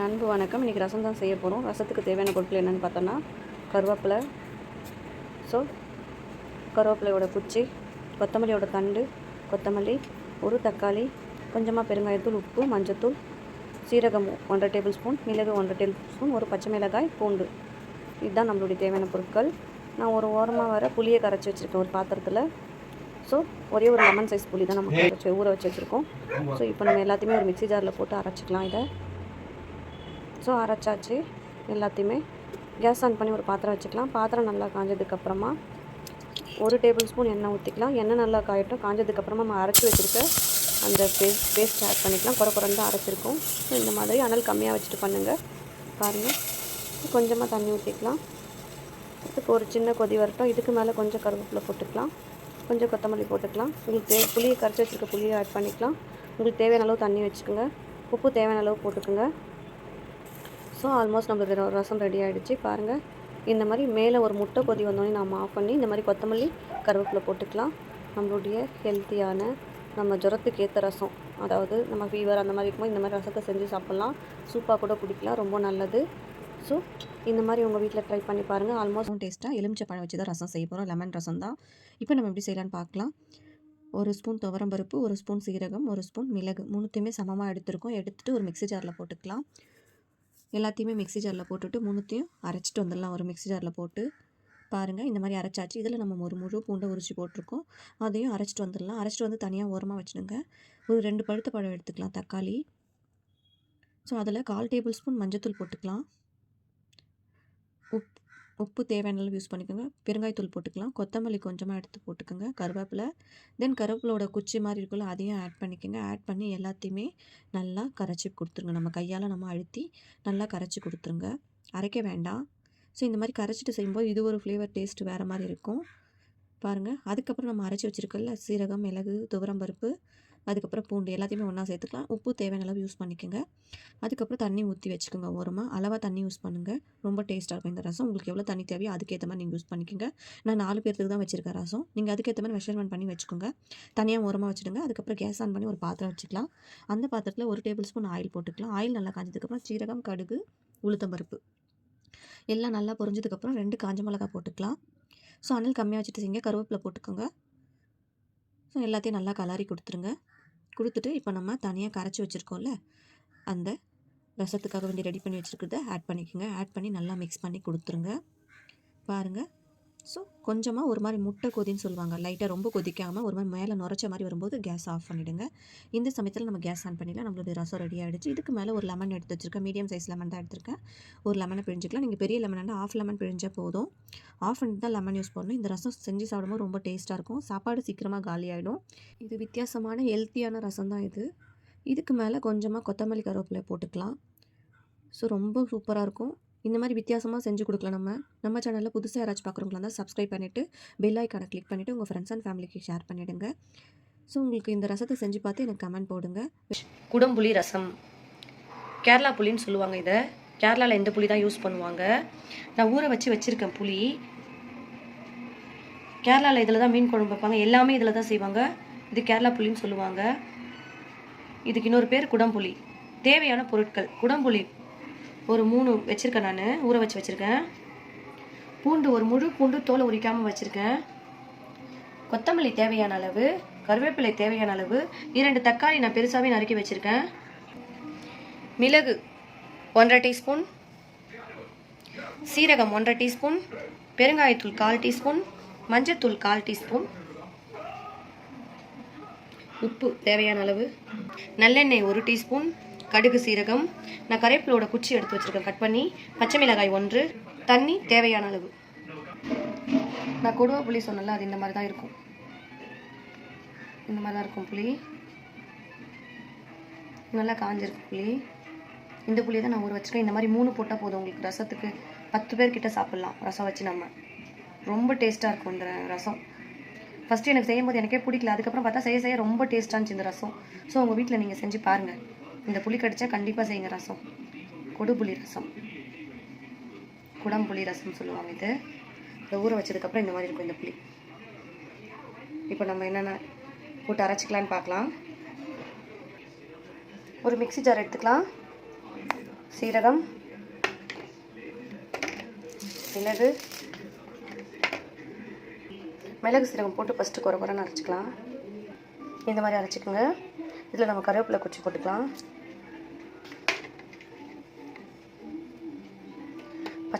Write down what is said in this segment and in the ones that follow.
அன்பு வணக்கம். இன்றைக்கி ரசம் தான் செய்ய போகிறோம் ரசத்துக்கு தேவையான பொருட்கள் என்னென்னு பார்த்தோன்னா கருவேப்பிலை. ஸோ கருவேப்பிலையோட குச்சி கொத்தமல்லியோட தண்டு கொத்தமல்லி ஒரு தக்காளி கொஞ்சமாக பெருங்காயத்தூள் உப்பு மஞ்சத்தூள் சீரகம் ஒன்றரை டேபிள் ஸ்பூன் மிளகு ஒன்றரை டேபிள் ஸ்பூன் ஒரு பச்சை மிளகாய் பூண்டு. இதுதான் நம்மளுடைய தேவையான பொருட்கள். நான் ஒரு ஓரமாக வர புளியை கரைச்சி வச்சுருக்கேன் ஒரு பாத்திரத்தில். ஸோ ஒரே ஒரு லெமன் சைஸ் புளி தான் நம்ம ஊற வச்சு வச்சுருக்கோம். ஸோ இப்போ நம்ம எல்லாத்தையுமே ஒரு மிக்ஸி ஜாரில் போட்டு அரைச்சிக்கலாம் இதை. ஸோ அரைச்சாச்சு எல்லாத்தையுமே. கேஸ் ஆன் பண்ணி ஒரு பாத்திரம் வச்சுக்கலாம். பாத்திரம் நல்லா காஞ்சதுக்கப்புறமா ஒரு டேபிள் ஸ்பூன் எண்ணெய் ஊற்றிக்கலாம் எண்ணெய் நல்லா காயட்டும். காஞ்சதுக்கப்புறமா நம்ம அரைச்சி வச்சுருக்க அந்த பேஸ்ட் பேஸ்ட் ஆட் பண்ணிக்கலாம். குறை குறைந்து அரைச்சிருக்கோம். ஸோ இந்த மாதிரி அனல் கம்மியாக வச்சுட்டு பண்ணுங்கள் பாருங்கள் கொஞ்சமாக தண்ணி ஊற்றிக்கலாம் இதுக்கு ஒரு சின்ன கொதி வரட்டும். இதுக்கு மேலே கொஞ்சம் கருவேப்பிலை போட்டுக்கலாம். கொஞ்சம் கொத்தமல்லி போட்டுக்கலாம். உங்களுக்கு தே புளியை கரைச்சி வச்சுருக்க புளியை ஆட் பண்ணிக்கலாம். உங்களுக்கு தேவையான அளவு தண்ணி வச்சுக்கோங்க. உப்பு தேவையான அளவு போட்டுக்கோங்க. ஸோ ஆல்மோஸ்ட் நம்மளுக்கு ரசம் ரெடி ஆகிடுச்சு பாருங்கள் இந்த மாதிரி மேலே ஒரு முட்டை கொதி வந்தோடனே நம்ம ஆஃப் பண்ணி இந்த மாதிரி கொத்தமல்லி கருவேப்பிலை போட்டுக்கலாம். நம்மளுடைய ஹெல்த்தியான நம்ம ஜுரத்துக்கு ஏற்ற ரசம். அதாவது நம்ம ஃபீவர் அந்த மாதிரி இருக்கும்போது இந்த மாதிரி ரசத்தை செஞ்சு சாப்பிட்லாம். சூப்பாக கூட குடிக்கலாம் ரொம்ப நல்லது. ஸோ இந்த மாதிரி உங்கள் வீட்டில் ட்ரை பண்ணி பாருங்கள் ஆல்மோஸ்ட் டேஸ்ட்டாக எலுமிச்சை பழம் வச்சு தான் ரசம் செய்ய போகிறோம் லெமன் ரசம் தான். இப்போ நம்ம எப்படி செய்யலான்னு பார்க்கலாம். ஒரு ஸ்பூன் துவரம் பருப்பு ஒரு ஸ்பூன் சீரகம் ஒரு ஸ்பூன் மிளகு. மூணுத்தையுமே சமமாக எடுத்துருக்கோம். எடுத்துகிட்டு ஒரு மிக்ஸி ஜாரில் போட்டுக்கலாம். எல்லாத்தையுமே மிக்ஸி ஜாரில் போட்டுட்டு மூணுத்தையும் அரைச்சிட்டு வந்துடலாம். ஒரு மிக்ஸி ஜாரில் போட்டு பாருங்கள் இந்த மாதிரி அரைச்சாச்சு. இதில் நம்ம ஒரு முழு பூண்டை உரிச்சு போட்டிருக்கோம். அதையும் அரைச்சிட்டு வந்துடலாம். அரைச்சிட்டு வந்து தனியாக ஓரமாக வச்சுடுங்க. ஒரு ரெண்டு பழுத்த பழம் எடுத்துக்கலாம். தக்காளி. ஸோ அதில் கால் டேபிள் ஸ்பூன் மஞ்சத்தூள் போட்டுக்கலாம். உப் உப்பு தேவையான அளவு யூஸ் பண்ணிக்கோங்க. பெருங்காயத்தூள் போட்டுக்கலாம். கொத்தமல்லி கொஞ்சமாக எடுத்து போட்டுக்கோங்க. கருவேப்பிலை தென் கருவேப்பிலோட குச்சி மாதிரி இருக்குல்ல அதையும் ஆட் பண்ணிக்கோங்க. ஆட் பண்ணி எல்லாத்தையுமே நல்லா கரைச்சி கொடுத்துருங்க. நம்ம கையால் நம்ம அழுத்தி நல்லா கரைச்சி கொடுத்துருங்க. அரைக்க வேண்டாம். ஸோ இந்த மாதிரி கரைச்சிட்டு செய்யும்போது இது ஒரு ஃப்ளேவர் டேஸ்ட் வேறு மாதிரி இருக்கும். பாருங்கள் அதுக்கப்புறம் நம்ம அரைச்சி வச்சுருக்கோம்ல சீரகம் மிளகு துவரம் பருப்பு. அதுக்கப்புறம் பூண்டு எல்லாத்தையுமே ஒன்றா சேர்த்துக்கலாம். உப்பு தேவையான அளவு யூஸ் பண்ணிக்கோங்க. அதுக்கப்புறம் தண்ணி ஊற்றி வச்சுக்கோங்க ஓரமாக அளவாக தண்ணி யூஸ் பண்ணுங்கள் ரொம்ப டேஸ்ட்டாக இருக்கும் இந்த ரசம். உங்களுக்கு எவ்வளோ தண்ணி தேவையோ அதுக்கேற்ற மாதிரி நீங்கள் யூஸ் பண்ணிக்கோங்க. நான் நாலு பேர்த்துக்கு தான் வச்சுருக்கேன் ரசம். நீங்கள் அதுக்கேற்ற மாதிரி மெஷர்மெண்ட் பண்ணி வச்சுக்கோங்க. தனியாக ஓரமாக வச்சுடுங்க. அதுக்கப்புறம் கேஸ் ஆன் பண்ணி ஒரு பாத்திரம் வச்சுக்கலாம். அந்த பாத்திரத்தில் ஒரு டேபிள் ஸ்பூன் ஆயில் போட்டுக்கலாம். ஆயில் நல்லா காஞ்சதுக்கப்புறம் சீரகம் கடுகு உளுத்தம்பருப்பு எல்லாம் நல்லா பொரிஞ்சதுக்கப்புறம் ரெண்டு காஞ்ச மிளகா போட்டுக்கலாம். ஸோ அனல் கம்மியாக வச்சுட்டு செய்யுங்க. கருவேப்பிலை போட்டுக்கோங்க. ஸோ எல்லாத்தையும் நல்லா கலரி கொடுத்துருங்க. கொடுத்துட்டு இப்போ நம்ம தனியாக கரைச்சி வச்சுருக்கோம்ல அந்த ரசத்துக்காக வேண்டி ரெடி பண்ணி வச்சுருக்கிறத ஆட் பண்ணிக்கோங்க. ஆட் பண்ணி நல்லா மிக்ஸ் பண்ணி கொடுத்துருங்க. பாருங்கள் ஸோ கொஞ்சமாக ஒரு மாதிரி முட்டை கொதின்னு சொல்லுவாங்க. லைட்டாக ரொம்ப கொதிக்காமல் ஒரு மாதிரி மேலே நுரைச்ச மாதிரி வரும்போது கேஸ் ஆஃப் பண்ணிவிடுங்க இந்த சமயத்தில் நம்ம கேஸ் ஆன் பண்ணிடலாம். நம்மளுடைய ரசம் ரெடி ஆகிடுச்சு இதுக்கு மேலே ஒரு லெமன் எடுத்து வச்சுருக்கேன். மீடியம் சைஸ் லெமன் தான் எடுத்திருக்கேன். ஒரு லெமனை பிழிஞ்சிக்கலாம். நீங்கள் பெரிய லெமன் ஆஃப் லெமன் பிழிஞ்சால் போதும். ஆஃப் பண்ணிட்டு தான் லெமன் யூஸ் பண்ணணும். இந்த ரசம் செஞ்சு சாப்பிடும்போது ரொம்ப டேஸ்ட்டாக இருக்கும். சாப்பாடு சீக்கிரமாக காலி ஆகிடும் இது வித்தியாசமான ஹெல்த்தியான ரசம் தான் இது. இதுக்கு மேலே கொஞ்சமாக கொத்தமல்லி கருவேப்பிலை போட்டுக்கலாம். ஸோ ரொம்ப சூப்பராக இருக்கும். இந்த மாதிரி வித்தியாசமாக செஞ்சு கொடுக்கலாம் நம்ம. நம்ம சேனலில் புதுசாக யாராச்சும் பார்க்குறவங்களா இருந்தால் சப்ஸ்கிரைப் பண்ணிவிட்டு பெல் ஐக்கானை கிளிக் பண்ணிவிட்டு உங்கள் ஃப்ரெண்ட்ஸ் அண்ட் ஃபேமிலிக்கு ஷேர் பண்ணிவிடுங்க ஸோ உங்களுக்கு இந்த ரசத்தை செஞ்சு பார்த்து எனக்கு கமெண்ட் போடுங்க. குடம்புளி ரசம். கேரளா புளின்னு சொல்லுவாங்க இதை. கேரளாவில் இந்த புளி தான் யூஸ் பண்ணுவாங்க. நான் ஊற வச்சு வச்சுருக்கேன் புளி. கேரளாவில் இதில் தான் மீன் குழம்பு வைப்பாங்க. எல்லாமே இதில் தான் செய்வாங்க. இது கேரளா புளின்னு சொல்லுவாங்க. இதுக்கு இன்னொரு பேர் குடம்புளி தேவையான பொருட்கள். குடம்புளி ஒரு மூணு வச்சுருக்கேன் நான் ஊற வச்சு வச்சுருக்கேன். பூண்டு ஒரு முழு பூண்டு தோலை உரிக்காமல் வச்சுருக்கேன். கொத்தமல்லி தேவையான அளவு கருவேப்பிலை தேவையான அளவு இரண்டு தக்காளி நான் பெருசாகவே நறுக்கி வச்சுருக்கேன். மிளகு ஒன்றரை டீஸ்பூன் சீரகம் ஒன்றரை டீஸ்பூன் பெருங்காயத்தூள் கால் டீஸ்பூன் மஞ்சத்தூள் கால் டீஸ்பூன். உப்பு தேவையான அளவு நல்லெண்ணெய் ஒரு டீஸ்பூன் கடுகு சீரகம். நான் கரைப்பிலோட குச்சி எடுத்து வச்சுருக்கேன். கட் பண்ணி பச்சை மிளகாய் ஒன்று தண்ணி தேவையான அளவு. நான் கொடுவா புளி சொன்னல அது இந்த மாதிரி தான் இருக்கும். இந்த மாதிரி தான் இருக்கும் புளி. நல்லா காஞ்சிருக்கு புளி. இந்த புளியை தான் நான் ஊற வச்சுருக்கேன். இந்த மாதிரி மூணு போட்டால் போதும். உங்களுக்கு ரசத்துக்கு பத்து பேர்கிட்ட சாப்பிட்லாம். ரசம் வச்சு நம்ம. ரொம்ப டேஸ்ட்டாக இருக்கும் இந்த ரசம். ஃபஸ்ட்டு எனக்கு செய்யும்போது எனக்கே பிடிக்கல. அதுக்கப்புறம் பார்த்தா செய்ய செய்ய ரொம்ப டேஸ்ட்டாக இருந்துச்சு இந்த ரசம். ஸோ உங்கள் வீட்டில் நீங்கள் செஞ்சு பாருங்கள் இந்த புளி கடிச்சா கண்டிப்பாக செய்யுங்க ரசம். கொடுப்புளி ரசம். குடம்புளி ரசம் சொல்லுவாங்க இது. இதை ஊற வச்சதுக்கப்புறம் இந்த மாதிரி இருக்கும் இந்த புளி. இப்போ நம்ம என்னென்ன போட்டு அரைச்சிக்கலான்னு பார்க்கலாம். ஒரு மிக்ஸி ஜார் எடுத்துக்கலாம். சீரகம். மிளகு. மிளகு சீரகம் போட்டு ஃபஸ்ட்டு குறை குறைன்னு அரைச்சிக்கலாம். இந்த மாதிரி அரைச்சிக்கோங்க. இதில் நம்ம கருவேப்பிலை குச்சி போட்டுக்கலாம்.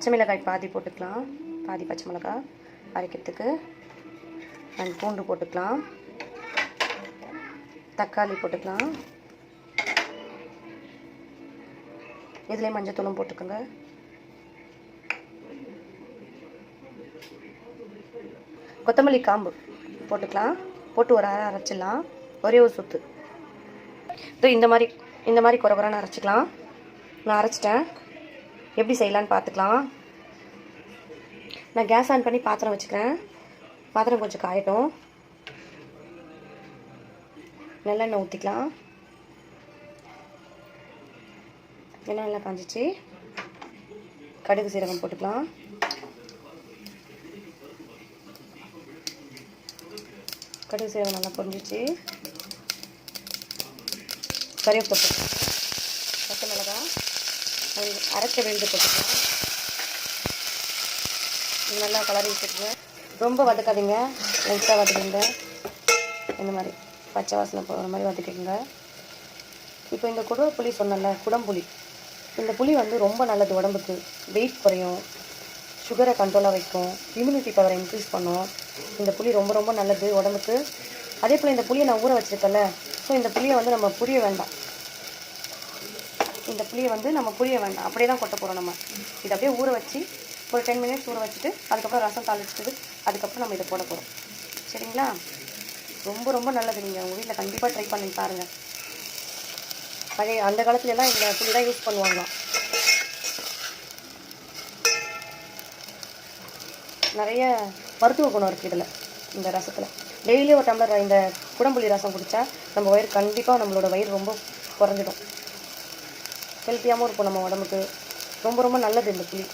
பச்சை மிளகாய் பாதி போட்டுக்கலாம். பாதி பச்சை மிளகாய் அரைக்கிறதுக்கு. அண்ட் பூண்டு போட்டுக்கலாம். தக்காளி போட்டுக்கலாம். இதுலேயே மஞ்சத்தூளும் போட்டுக்கோங்க. கொத்தமல்லி காம்பு போட்டுக்கலாம். போட்டு ஒரு அரை அரைச்சிடலாம். ஒரே ஒரு சுத்து. இந்த மாதிரி இந்த மாதிரி குறை குறைன்னு அரைச்சிக்கலாம். நான் அரைச்சிட்டேன். எப்படி செய்யலான்னு பார்த்துக்கலாம். நான் கேஸ் ஆன் பண்ணி பாத்திரம் வச்சுக்கிறேன். பாத்திரம் கொஞ்சம் காயட்டும். நல்லெண்ணெய் ஊற்றிக்கலாம் எண்ணெய் நல்லா காஞ்சிச்சு. கடுகு சீரகம் போட்டுக்கலாம். கடுகு சீரகம் நல்லா பொரிஞ்சிச்சு. கறிவேப்பிலை போட்டுக்கலாம். அரைக்க அரைச்ச விழுந்து போட்டுக்கலாம் நல்லா கலரி வச்சுக்கோங்க ரொம்ப வதக்காதீங்க. லைட்டாக வதக்குங்க. இந்த மாதிரி பச்சை வாசனை போகிற மாதிரி வதக்கிக்கோங்க. இப்போ இந்த குடவை புளி சொன்னல குடம்புளி. இந்த புளி வந்து ரொம்ப நல்லது உடம்புக்கு. வெயிட் குறையும். சுகரை கண்ட்ரோலாக வைக்கும். இம்யூனிட்டி பவரை இன்க்ரீஸ் பண்ணும். இந்த புளி ரொம்ப ரொம்ப நல்லது உடம்புக்கு. அதே போல் இந்த புளியை நான் ஊற வச்சுருக்கேன்ல ஸோ இந்த புளியை வந்து நம்ம புரிய வேண்டாம். இந்த புளியை வந்து நம்ம புளியை வேண்டாம் அப்படியே தான் கொட்ட போகிறோம் நம்ம. இதை அப்படியே ஊற வச்சு ஒரு டென் மினிட்ஸ் ஊற வச்சுட்டு அதுக்கப்புறம் ரசம் தாளிச்சிட்டு அதுக்கப்புறம் நம்ம இதை போட போகிறோம் சரிங்களா? ரொம்ப ரொம்ப நல்லது நீங்கள் உங்கள் வீட்டில் கண்டிப்பாக ட்ரை பண்ணி பாருங்கள் பழைய அந்த காலத்துல எல்லாம் இந்த புளி தான் யூஸ் பண்ணுவாங்களாம். நிறைய மருத்துவ குணம் இருக்குது இதில் இந்த ரசத்தில். டெய்லி ஒரு டம்ளர் இந்த குடம்புளி ரசம் குடித்தா நம்ம வயிறு கண்டிப்பாக நம்மளோட வயிறு ரொம்ப குறைஞ்சிடும். ஹெல்த்தியாகவும் இருக்கும் நம்ம உடம்புக்கு. ரொம்ப ரொம்ப நல்லது இந்த புளி.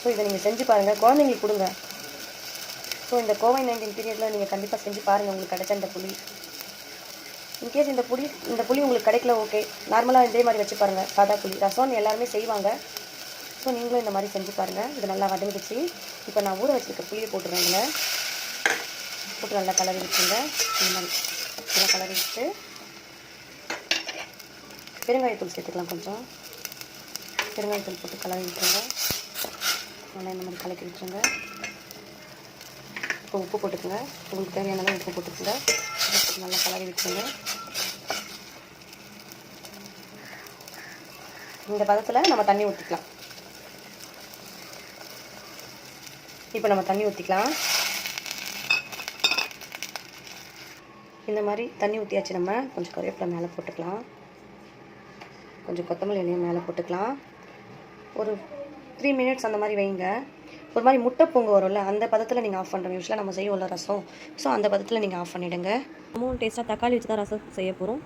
ஸோ இதை நீங்கள் செஞ்சு பாருங்கள் குழந்தைங்களுக்கு கொடுங்க. ஸோ இந்த கோவிட் நைன்டீன் பீரியடில் நீங்கள் கண்டிப்பாக செஞ்சு பாருங்கள் உங்களுக்கு கிடைச்ச இந்த புளி. இன்கேஸ் இந்த புளி இந்த புளி உங்களுக்கு கிடைக்கல ஓகே நார்மலாக இதே மாதிரி வச்சு பாருங்கள் சாதா புளி. ரசம்னு எல்லாருமே செய்வாங்க. ஸோ நீங்களும் இந்த மாதிரி செஞ்சு பாருங்கள் இது நல்லா வதங்கிடுச்சு. இப்போ நான் ஊற வச்சுருக்க புளியை போட்டுருவேன் இதில் போட்டு நல்லா கலரி வச்சுங்க இந்த மாதிரி. நல்லா கலரி வச்சுட்டு பெருங்காயத்தூள் சேர்த்துக்கலாம் கொஞ்சம். பெருங்காயத்தூள் போட்டு கலரி விட்டுருங்க. நல்லா இந்த மாதிரி கலக்கி விட்டுருங்க. இப்போ உப்பு போட்டுக்கோங்க. உங்களுக்கு தேவையான உப்பு போட்டுக்கோங்க. நல்லா கலரி விட்டுருங்க. இந்த பதத்தில் நம்ம தண்ணி ஊற்றிக்கலாம் இப்போ நம்ம தண்ணி ஊற்றிக்கலாம் இந்த மாதிரி தண்ணி ஊற்றியாச்சு நம்ம. கொஞ்சம் கருவேப்பிலை மேலே போட்டுக்கலாம். கொஞ்சம் கொத்தமல்லி எண்ணெயை மேலே போட்டுக்கலாம். ஒரு த்ரீ மினிட்ஸ் அந்த மாதிரி வைங்க. ஒரு மாதிரி முட்டை பொங்கு வரும்ல அந்த பதத்தில் நீங்கள் ஆஃப் பண்ணுறோம் யூஸ்வலாக நம்ம செய்வோம்ல ரசம். ஸோ அந்த பதத்தில் நீங்கள் ஆஃப் பண்ணிவிடுங்க ரொம்பவும் டேஸ்ட்டாக தக்காளி வச்சு தான் ரசம் செய்ய போகிறோம்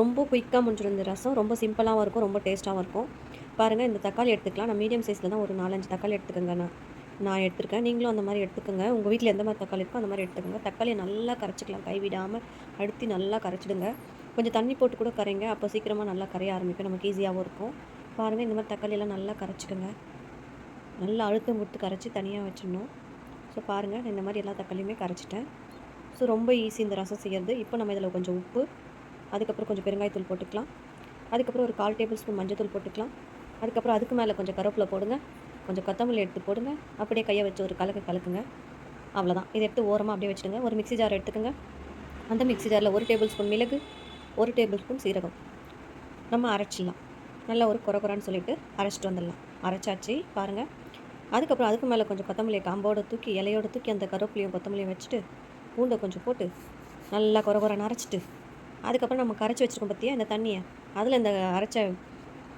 ரொம்ப குயிக்காக முடிஞ்சிடும் இந்த ரசம். ரொம்ப சிம்பிளாகவும் இருக்கும் ரொம்ப டேஸ்ட்டாகவும் இருக்கும். பாருங்கள் இந்த தக்காளி எடுத்துக்கலாம். நான் மீடியம் சைஸில் தான் ஒரு நாலஞ்சு தக்காளி எடுத்துக்கோங்க. நான் நான் எடுத்துருக்கேன். நீங்களும் அந்த மாதிரி எடுத்துக்கோங்க. உங்கள் வீட்டில் எந்த மாதிரி தக்காளி இருக்கோ அந்த மாதிரி எடுத்துக்கோங்க. தக்காளியை நல்லா கரைச்சிக்கலாம். கைவிடாமல் அழுத்தி நல்லா கரைச்சிடுங்க. கொஞ்சம் தண்ணி போட்டு கூட கரைங்க. அப்போ சீக்கிரமாக நல்லா கரைய ஆரம்பிக்கும். நமக்கு ஈஸியாகவும் இருக்கும். பாருங்கள் இந்த மாதிரி தக்காளியெல்லாம் நல்லா கரைச்சிக்கோங்க. நல்லா அழுத்தம் கொடுத்து கரைச்சி தனியாக வச்சிடணும். ஸோ பாருங்கள் நான் இந்த மாதிரி எல்லா தக்காளியுமே கரைச்சிட்டேன். ஸோ ரொம்ப ஈஸி இந்த ரசம் செய்கிறது இப்போ நம்ம இதில் கொஞ்சம் உப்பு அதுக்கப்புறம் கொஞ்சம் பெருங்காயத்தூள் போட்டுக்கலாம். அதுக்கப்புறம் ஒரு கால் டேபிள் ஸ்பூன் மஞ்சத்தூள் போட்டுக்கலாம். அதுக்கப்புறம் அதுக்கு மேலே கொஞ்சம் கருவேப்பிலை போடுங்க. கொஞ்சம் கொத்தமல்லி எடுத்து போடுங்க. அப்படியே கையை வச்சு ஒரு கலக்கு கலக்குங்க. அவ்வளோதான் இதை எடுத்து ஓரமாக அப்படியே வச்சுடுங்க. ஒரு மிக்ஸி ஜார் எடுத்துக்கோங்க. அந்த மிக்ஸி ஜாரில் ஒரு டேபிள் ஸ்பூன் மிளகு ஒரு டேபிள் ஸ்பூன் சீரகம். நம்ம அரைச்சிடலாம். நல்லா ஒரு குறகுறான்னு சொல்லிட்டு அரைச்சிட்டு வந்துடலாம். அரைச்சாச்சு பாருங்கள் அதுக்கப்புறம் அதுக்கு மேலே கொஞ்சம் கொத்தமல்லியை காம்போட தூக்கி இலையோட தூக்கி அந்த கருவேப்பிலையும் கொத்தமல்லியும் வச்சுட்டு பூண்டை கொஞ்சம் போட்டு நல்லா குறகுறான்னு அரைச்சிட்டு அதுக்கப்புறம் நம்ம கரைச்சி வச்சுருக்கோம் பார்த்தியா இந்த தண்ணியை. அதில் இந்த அரைச்ச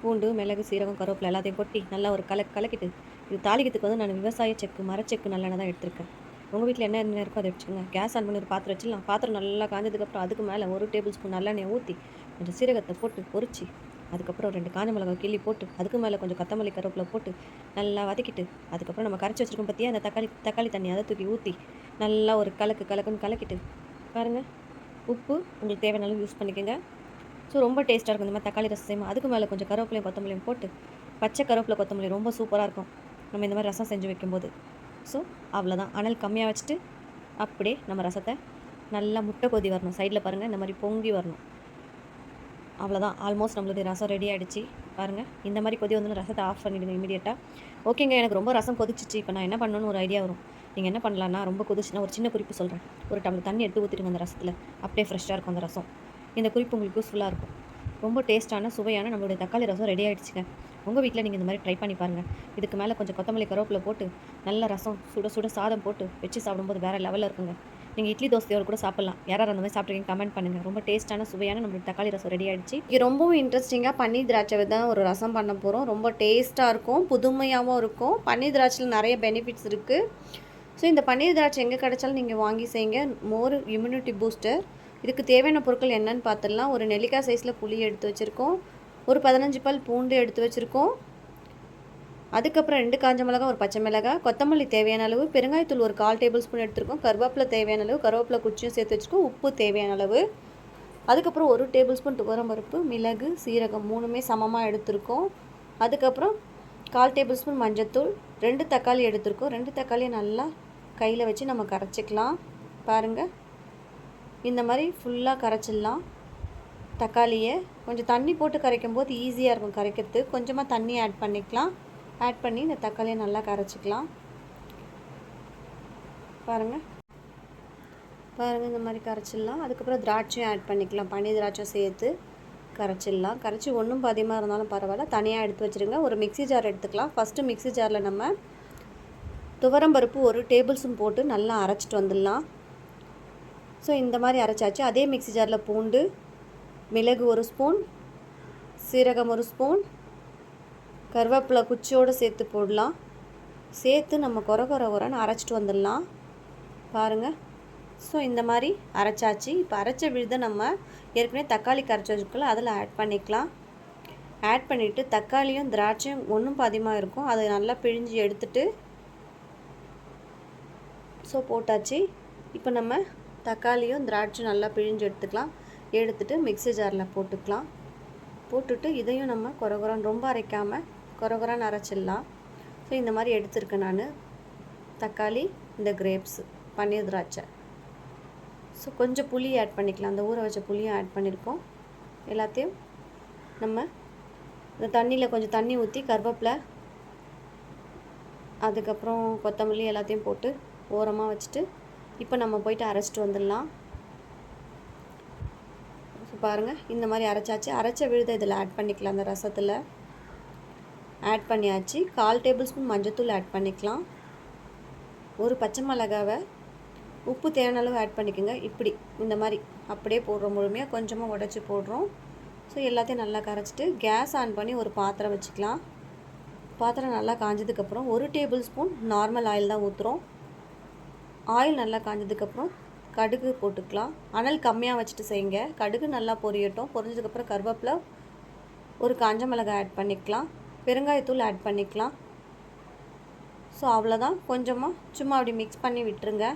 பூண்டு மிளகு சீரகம் கருவேப்பிலை எல்லாத்தையும் கொட்டி நல்லா ஒரு கலக்கு கலக்கிட்டு இது தாளிக்கிறதுக்கு வந்து நான் விவசாய செக்கு மரச்செக்கு நல்லெண்ணெய் தான் எடுத்திருக்கேன். உங்கள் வீட்டில் என்ன என்ன இருக்கோ அதை வச்சுக்கோங்க. கேஸ் ஆன் பண்ணி ஒரு பாத்திரம் வச்சிடலாம் பாத்திரம் நல்லா காஞ்சதுக்கப்புறம் அதுக்கு மேலே ஒரு டேபிள் ஸ்பூன் நல்லெண்ணெய் ஊற்றி கொஞ்சம் சீரகத்தை போட்டு பொறிச்சு அதுக்கப்புறம் ரெண்டு காஞ்ச மிளகாய் கிள்ளி போட்டு அதுக்கு மேலே கொஞ்சம் கொத்தமல்லி கருவேப்பிலை போட்டு நல்லா வதக்கிட்டு அதுக்கப்புறம் நம்ம கரைச்சி வச்சிருக்கோம் பார்த்தியா அந்த தக்காளி தக்காளி தண்ணி அதை தூக்கி ஊற்றி நல்லா ஒரு கலக்கு கலக்குன்னு கலக்கிட்டு பாருங்கள் உப்பு உங்களுக்கு தேவையான அளவு யூஸ் பண்ணிக்கோங்க. ஸோ ரொம்ப டேஸ்ட்டாக இருக்கும் இந்த மாதிரி தக்காளி ரசம் செய்யும்போது. அதுக்கு மேலே கொஞ்சம் கருவேப்பிலையும் கொத்தமல்லியும் போட்டு பச்சை கருவேப்பிலை கொத்தமல்லி ரொம்ப சூப்பராக இருக்கும். நம்ம இந்த மாதிரி ரசம் செஞ்சு வைக்கும்போது. ஸோ அவ்வளோதான் அனல் கம்மியாக வச்சுட்டு அப்படியே நம்ம ரசத்தை நல்லா முட்டை கொதி வரணும். சைடில் பாருங்கள் இந்த மாதிரி பொங்கி வரணும். அவ்வளோதான் ஆல்மோஸ்ட் நம்மளுடைய ரசம் ரெடி ஆகிடுச்சு பாருங்கள் இந்த மாதிரி கொதி வந்து ரசத்தை ஆஃப் பண்ணிவிடுங்க இமீடியட்டாக ஓகேங்க எனக்கு ரொம்ப ரசம் கொதிச்சிச்சு. இப்போ நான் என்ன பண்ணணும்னு ஒரு ஐடியா வரும். நீங்கள் என்ன பண்ணலான்னா ரொம்ப கொதிச்சுன்னா ஒரு சின்ன குறிப்பு சொல்கிறேன் ஒரு டம்ளர் தண்ணி எடுத்து ஊற்றிடுங்க அந்த ரசத்தில். அப்படியே ஃப்ரெஷ்ஷாக இருக்கும் அந்த ரசம். இந்த குறிப்பு உங்களுக்கு யூஸ்ஃபுல்லாக இருக்கும். ரொம்ப டேஸ்ட்டான சுவையான நம்மளுடைய தக்காளி ரசம் ரெடி ஆகிடுச்சுங்க உங்கள் வீட்டில் நீங்கள் இந்த மாதிரி ட்ரை பண்ணி பாருங்கள் இதுக்கு மேலே கொஞ்சம் கொத்தமல்லி கருவேப்பிலை போட்டு நல்ல ரசம் சுட சுட சாதம் போட்டு வச்சு சாப்பிடும்போது வேறு லெவலில் இருக்குங்க. நீங்கள் இட்லி தோசையோடு கூட சாப்பிட்லாம். யாராவது அந்த மாதிரி சாப்பிட்ருக்கீங்க கமெண்ட் பண்ணுங்கள் ரொம்ப டேஸ்ட்டான சுவையான நம்மளுக்கு தக்காளி ரசம் ரெடி ஆகிடுச்சு இது ரொம்பவும் இன்ட்ரெஸ்டிங்காக பன்னீர் திராட்சை தான் ஒரு ரசம் பண்ண போகிறோம் ரொம்ப டேஸ்ட்டாக இருக்கும் புதுமையாகவும் இருக்கும். பன்னீர் திராட்சையில் நிறைய பெனிஃபிட்ஸ் இருக்குது ஸோ இந்த பன்னீர் திராட்சை எங்கே கிடைச்சாலும் நீங்கள் வாங்கி செய்யுங்க. மோர் இம்யூனிட்டி பூஸ்டர் இதுக்கு தேவையான பொருட்கள் என்னன்னு பார்த்துடலாம். ஒரு நெல்லிக்காய் சைஸில் புளி எடுத்து வச்சுருக்கோம். ஒரு பதினஞ்சு பல் பூண்டு எடுத்து வச்சுருக்கோம். அதுக்கப்புறம் ரெண்டு காஞ்ச மிளகாய் ஒரு பச்சை மிளகாய் கொத்தமல்லி தேவையான அளவு பெருங்காயத்தூள் ஒரு கால் டேபிள் ஸ்பூன் எடுத்துருக்கோம். கருவேப்பிலை தேவையான அளவு கருவேப்பிலை குச்சியும் சேர்த்து வச்சுருக்கோம் உப்பு தேவையான அளவு. அதுக்கப்புறம் ஒரு டேபிள் ஸ்பூன் துவரம்பருப்பு மிளகு சீரகம் மூணுமே சமமாக எடுத்திருக்கோம். அதுக்கப்புறம் கால் டேபிள் ஸ்பூன் மஞ்சத்தூள் ரெண்டு தக்காளி எடுத்திருக்கோம். ரெண்டு தக்காளியை நல்லா கையில் வச்சு நம்ம கரைச்சிக்கலாம். பாருங்கள் இந்த மாதிரி ஃபுல்லாக கரைச்சிடலாம். தக்காளியை கொஞ்சம் தண்ணி போட்டு கரைக்கும் போது ஈஸியாக இருக்கும் கரைக்கிறது கொஞ்சமாக தண்ணி ஆட் பண்ணிக்கலாம். ஆட் பண்ணி இந்த தக்காளியை நல்லா கரைச்சிக்கலாம். பாருங்கள் பாருங்கள் இந்த மாதிரி கரைச்சிடலாம். அதுக்கப்புறம் திராட்சையும் ஆட் பண்ணிக்கலாம். பனி திராட்சை சேர்த்து கரைச்சிடலாம். கரைச்சி ஒன்றும் பாதியமாக இருந்தாலும் பரவாயில்ல. தனியாக எடுத்து வச்சுருங்க. ஒரு மிக்ஸி ஜார் எடுத்துக்கலாம். ஃபஸ்ட்டு மிக்ஸி ஜாரில் நம்ம துவரம்பருப்பு ஒரு டேபிள் ஸ்பூன் போட்டு நல்லா அரைச்சிட்டு வந்துடலாம். ஸோ இந்த மாதிரி அரைச்சாச்சு. அதே மிக்ஸி ஜாரில் பூண்டு மிளகு ஒரு ஸ்பூன் சீரகம் ஒரு ஸ்பூன் கருவேப்பிலை குச்சியோடு சேர்த்து போடலாம். சேர்த்து நம்ம கொர கொர உரன்னு அரைச்சிட்டு வந்துடலாம். பாருங்கள் ஸோ இந்த மாதிரி அரைச்சாச்சு. இப்போ அரைச்ச விழுத நம்ம ஏற்கனவே தக்காளி கரைச்சி வச்சுருக்கோம்ல அதில் ஆட் பண்ணிக்கலாம். ஆட் பண்ணிவிட்டு தக்காளியும் திராட்சையும் ஒன்றும் பாதியமாக இருக்கும். அதை நல்லா பிழிஞ்சு எடுத்துட்டு ஸோ போட்டாச்சு. இப்போ நம்ம தக்காளியும் திராட்சையும் நல்லா பிழிஞ்சு எடுத்துக்கலாம். எடுத்துட்டு மிக்ஸி ஜாரில் போட்டுக்கலாம். போட்டுட்டு இதையும் நம்ம கொரகொரன்னு ரொம்ப அரைக்காமல் கொரகொரன்னு அரைச்சிடலாம் ஸோ இந்த மாதிரி எடுத்திருக்கேன் நான். தக்காளி இந்த கிரேப்ஸ் பன்னீர் திராட்சை. ஸோ கொஞ்சம் புளி ஆட் பண்ணிக்கலாம். அந்த ஊற வச்ச புளியும் ஆட் பண்ணியிருக்கோம் எல்லாத்தையும் நம்ம இந்த தண்ணியில் கொஞ்சம் தண்ணி ஊற்றி கருவேப்பிலை அதுக்கப்புறம் கொத்தமல்லி எல்லாத்தையும் போட்டு ஓரமாக வச்சுட்டு இப்போ நம்ம போயிட்டு அரைச்சிட்டு வந்துடலாம். பாருங்கள் இந்த மாதிரி அரைச்சாச்சு. அரைச்ச விழுதை இதில் ஆட் பண்ணிக்கலாம் அந்த ரசத்தில். ஆட் பண்ணியாச்சு. கால் டேபிள் ஸ்பூன் மஞ்சத்தூள் ஆட் பண்ணிக்கலாம். ஒரு பச்சை மிளகாவை உப்பு தேவையான அளவு ஆட் பண்ணிக்கோங்க. இப்படி இந்த மாதிரி அப்படியே போடுறோம் முழுமையாக கொஞ்சமாக உடச்சி போடுறோம். ஸோ எல்லாத்தையும் நல்லா கரைச்சிட்டு கேஸ் ஆன் பண்ணி ஒரு பாத்திரம் வச்சுக்கலாம். பாத்திரம் நல்லா காஞ்சதுக்கப்புறம் ஒரு டேபிள் ஸ்பூன் நார்மல் ஆயில் தான் ஊற்றுறோம் ஆயில் நல்லா காஞ்சதுக்கப்புறம் கடுகு போட்டுக்கலாம். அனல் கம்மியாக வச்சுட்டு செய்யுங்க. கடுகு நல்லா பொரியட்டும். பொரிஞ்சதுக்கப்புறம் கருவேப்பிலை ஒரு காஞ்ச மிளகாய் ஆட் பண்ணிக்கலாம். பெருங்காயத்தூள் ஆட் பண்ணிக்கலாம். ஸோ அவ்வளோதான் கொஞ்சமாக சும்மா அப்படி மிக்ஸ் பண்ணி விட்டுருங்க.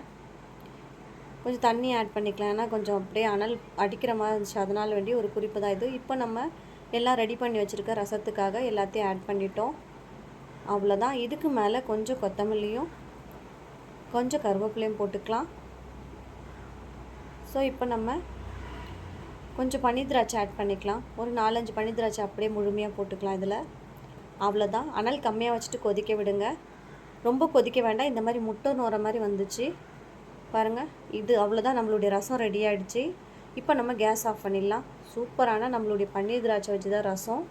கொஞ்சம் தண்ணி ஆட் பண்ணிக்கலாம். ஏன்னா கொஞ்சம் அப்படியே அனல் அடிக்கிற மாதிரி இருந்துச்சு. அதனால் வேண்டி ஒரு குறிப்பு தான் இது. இப்போ நம்ம எல்லாம் ரெடி பண்ணி வச்சுருக்க ரசத்துக்காக எல்லாத்தையும் ஆட் பண்ணிட்டோம். அவ்வளோதான் இதுக்கு மேலே கொஞ்சம் கொத்தமல்லியும் கொஞ்சம் கருவேப்பிலையும் போட்டுக்கலாம். ஸோ இப்போ நம்ம கொஞ்சம் பன்னீர் திராட்சை ஆட் பண்ணிக்கலாம். ஒரு நாலஞ்சு பன்னீர் திராட்சை அப்படியே முழுமையாக போட்டுக்கலாம் இதில். அவ்வளோதான் அனல் கம்மியாக வச்சுட்டு கொதிக்க விடுங்க. ரொம்ப கொதிக்க வேண்டாம். இந்த மாதிரி முட்டை நோற மாதிரி வந்துச்சு. பாருங்கள் இது அவ்வளோதான் நம்மளுடைய ரசம் ரெடி ஆகிடுச்சு இப்போ நம்ம கேஸ் ஆஃப் பண்ணிடலாம். சூப்பரான நம்மளுடைய பன்னீர் திராட்சை வச்சு தான் ரசம்.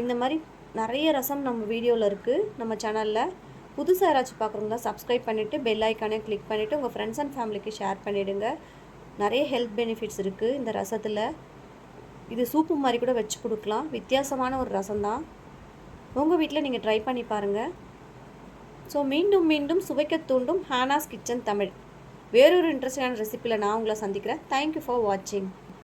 இந்த மாதிரி நிறைய ரசம் நம்ம வீடியோவில் இருக்குது நம்ம சேனலில் புதுசாக யாராச்சும் பார்க்குறவங்க சப்ஸ்கிரைப் பண்ணிவிட்டு பெல் ஐக்கானே கிளிக் பண்ணிவிட்டு உங்கள் ஃப்ரெண்ட்ஸ் அண்ட் ஃபேமிலிக்கு ஷேர் பண்ணிவிடுங்க நிறைய ஹெல்த் பெனிஃபிட்ஸ் இருக்குது இந்த ரசத்தில் இது சூப்பு மாதிரி கூட வச்சு கொடுக்கலாம். வித்தியாசமான ஒரு ரசம் தான் உங்கள் வீட்டில் நீங்கள் ட்ரை பண்ணி பாருங்கள் ஸோ மீண்டும் மீண்டும் சுவைக்க தூண்டும் ஹானாஸ் கிச்சன் தமிழ். வேறொரு இன்ட்ரெஸ்டிங்கான ரெசிப்பியில் நான் உங்களை சந்திக்கிறேன். தேங்க்யூ ஃபார் வாட்சிங்